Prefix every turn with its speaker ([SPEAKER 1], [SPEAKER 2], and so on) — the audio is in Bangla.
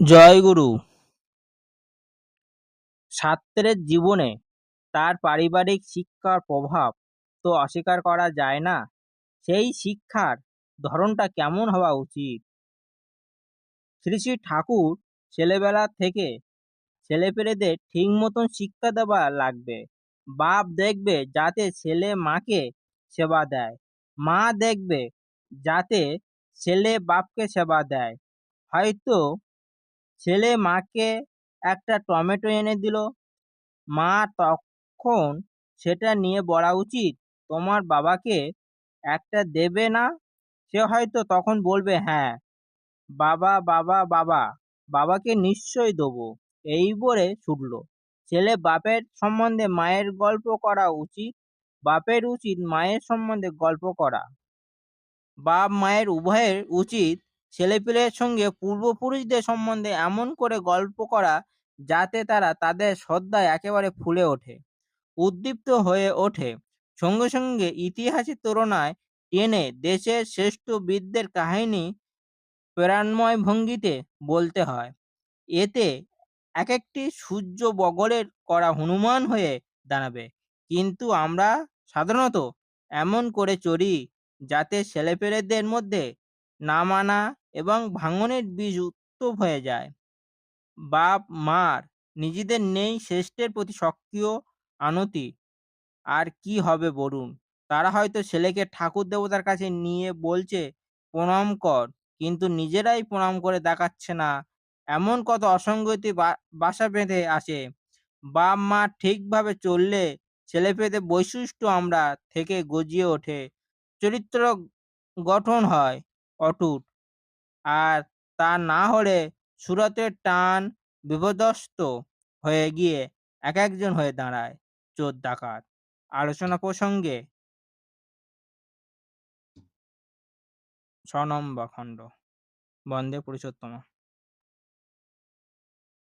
[SPEAKER 1] জয়গুরু ছাত্রের জীবনে তার পারিবারিক শিক্ষার প্রভাব তো অস্বীকার করা যায় না। সেই শিক্ষার ধরনটা কেমন হওয়া উচিত? শ্রী শ্রী ঠাকুর ছেলেবেলা থেকে ছেলেপেলেদের ঠিক মতন শিক্ষা দেওয়া লাগবে। বাপ দেখবে যাতে ছেলে মাকে সেবা দেয়। মা দেখবে যাতে ছেলে বাপকে সেবা দেয়। হয়তো ছেলে মাকে একটা টমেটো এনে দিল। মা তখন সেটা নিয়ে বলা উচিত, তোমার বাবাকে একটা দেবে না? সে হয়তো তখন বলবে হ্যাঁ বাবা বাবা বাবা, বাবাকে নিশ্চয় দেবো। এই বলে ছুটল। ছেলে বাপের সম্বন্ধে মায়ের গল্প করা উচিত, বাপের উচিত মায়ের সম্বন্ধে গল্প করা। বাপ মায়ের উভয়ের উচিত ছেলেপিলের সঙ্গে পূর্বপুরুষদের সম্বন্ধে এমন করে গল্প করা যাতে তারা তাদের শ্রদ্ধায় একেবারে ফুলে ওঠে। উদ্দীপ্ত হয়ে ওঠে। সঙ্গে সঙ্গে ইতিহাসের তুলনায় টেনে দেশের শ্রেষ্ঠ বিদদের কাহিনী প্রাণময় ভঙ্গিতে বলতে হয়। এতে এক একটি সূর্য বগলের করা হনুমান হয়ে দাঁড়াবে। কিন্তু আমরা সাধারণত এমন করে চড়ি যাতে ছেলেপেলেদের মধ্যে না মানা এবং ভাঙনের বীজ উত্তপ হয়ে যায়। বাপ, মার নিজেদের নেই শ্রেষ্ঠের প্রতি সক্রিয় আনতি। আর কি হবে বলুন? তারা হয়তো ছেলেকে ঠাকুর দেবতার কাছে নিয়ে বলছে, প্রণাম কর। কিন্তু নিজেরাই প্রণাম করে দেখাচ্ছে না। এমন কত অসঙ্গতি বাসা বেঁধে আসে। বাপ, মা ঠিকভাবে চললে ছেলেপেতে বৈশিষ্ট্য আমরা থেকে গজিয়ে ওঠে। চরিত্র গঠন হয়। অটুট। আর তা না হলে সুরতের টান বিপদস্ত হয়ে গিয়ে এক একজন হয়ে দাঁড়ায় চোর ডাকাত। আলোচনা প্রসঙ্গে ছ নম্বর খণ্ড, বন্দে পুরুষোত্তম।